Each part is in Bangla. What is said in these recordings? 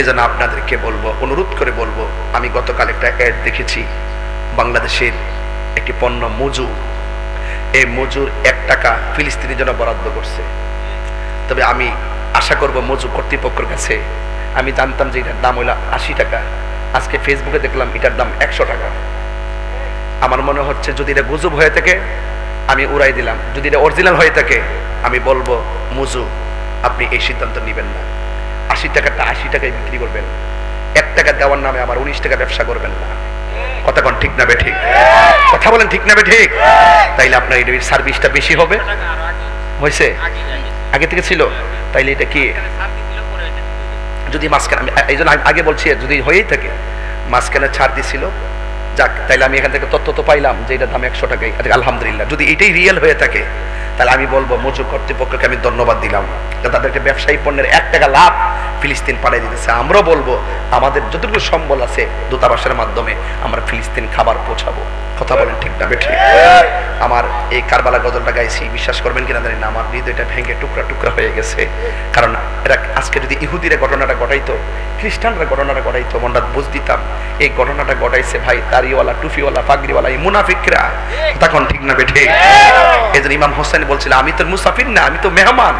এই জন্য আপনাদেরকে বলব, অনুরোধ করে বলব, আমি গতকাল একটা অ্যাড দেখেছি, বাংলাদেশের একটি পণ্য মজুর। এই মজুর এক টাকা ফিলিস্তিনের জন্য বরাদ্দ করছে। তবে আমি আশা করব মজুর কর্তৃপক্ষের কাছে। আমি জানতাম যে এটার দাম হইল আশি টাকা। আজকে ফেসবুকে দেখলাম এটার দাম একশো টাকা। আমার মনে হচ্ছে যদি এটা গুজব হয়ে থাকে, আমি উড়াই দিলাম। যদি এটা অরিজিনাল হয়ে থাকে, আমি বলব মুজু আপনি এই সিদ্ধান্ত নেবেন না। আশি টাকাটা আশি টাকায় বিক্রি করবেন। এক টাকা দেওয়ার নামে আমার উনিশ টাকা ব্যবসা করবেন না। কথা কোন ঠিক না ঠিক? কথা বলেন ঠিক না ঠিক? তাইলে আপনার এই সার্ভিসটা বেশি হবে। হয়েছে আগে থেকে ছিল? তাইলে এটা কি? যদি মাঝখানে আমি এই জন্য আগে বলছি, যদি হয়েই থাকে, মাঝখানে ছাড় দিছিল। যাক, তাইলে আমি এখান থেকে তথ্য তো পাইলাম যে এটা দাম একশো টাকাই আলহামদুলিল্লাহ। যদি এটাই রিয়েল হয়ে থাকে তাহলে আমি বলব মজুর কর্তৃপক্ষকে আমি ধন্যবাদ দিলাম। যে তাদেরকে ব্যবসায়ী পণ্যের এক টাকা লাভ ফিলিস্তিন পাঠিয়ে দিতেছে। আমরাও বলব আমাদের যতটুকু সম্বল আছে দূতাবাসের মাধ্যমে আমরা ফিলিস্তিন খাবার পৌঁছাবো। কথা বলেন ঠিক না? ঠিক আমার এই কারবালা গজলটা গাইছি বিশ্বাস করবেন কিনা জানি না আমার হৃদয়টা ভেঙে টুকরা টুকরা হয়ে গেছে। কারণ এরা আজকে যদি ইহুদিরা ঘটনাটা ঘটাইতো খ্রিস্টানরা ঘটনাটা ঘটাইতো মনটা বুঝ দিতাম এই ঘটনাটা ঘটাইছে ভাই দাড়িওয়ালা টুফিওয়ালা পাগড়িওয়ালা এই মুনাফিকরা। তখন ঠিক না বেঠে? এই জন্য ইমাম হোসেন বলছিল আমি তো মুসাফির না আমি তো মেহমান।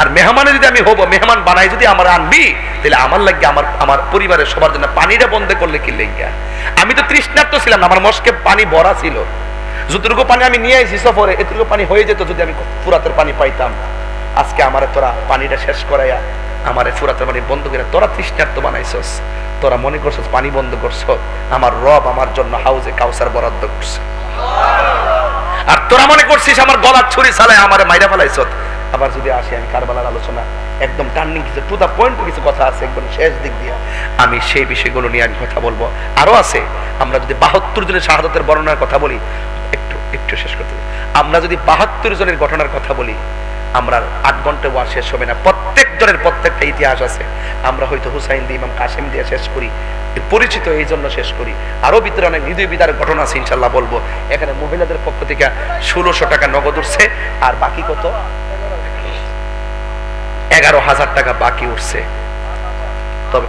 আর মেহমানে যদি আমি হব মেহমান বানাই যদি আমার আনবি তাহলে আমার লাগে আমার আমার পরিবারের সবার জন্য পানিটা বন্ধ করলে কি লেগে আমি তো তৃষ্ণার্ত ছিলাম না, আমার মস্কে পানি ভরা ছিল। যতটুকু পানি আমি নিয়ে আসি সফরে, এতটুকু পানি হয়ে যেত যদি আমি ফুরাতের পানি পাইতাম। আজকে আমার তোরা পানিটা শেষ করাইয়া, আমার ফুরাতের পানি বন্ধ করে তোরা তৃষ্ণার্ত বানাইছস, তোরা মনে করছস পানি বন্ধ করছ, আমার রব আমার জন্য হাউজে কাউসার বরাদ্দ করছে। আর তোরা মনে করছিস আমার গলার ছুরি চালায় আমার মাইরা ফেলাইছ আবার যদি আসি আমি কারবালার আলোচনা, একদম টার্নিং কিছু টু দা পয়েন্ট কিছু কথা আছে, একদম শেষ দিক দিয়ে। আমি সেই বিষয়গুলো নিয়ে আমি কথা বলব। আরও আছে, আমরা যদি বাহাত্তর জনের শাহাদতের বর্ণনার কথা বলি, একটু একটু শেষ করতে আমরা যদি বাহাত্তর জনের ঘটনার কথা বলি, আমরা আট ঘণ্টা ওয়া শেষ হবে না। প্রত্যেক জনের প্রত্যেকটা ইতিহাস আছে। আমরা হয়তো হুসাইন দিয়ে, ইমাম কাসেম দিয়ে শেষ করি, পরিচিত এই জন্য শেষ করি। আরও ভিতরে অনেক হৃদয় বিদার ঘটনা আছে, ইনশাল্লাহ বলব। এখানে মহিলাদের পক্ষ থেকে ষোলোশো টাকা নগদ উঠছে, আর বাকি কত? এগারো হাজার টাকা বাকি উঠছে। তবে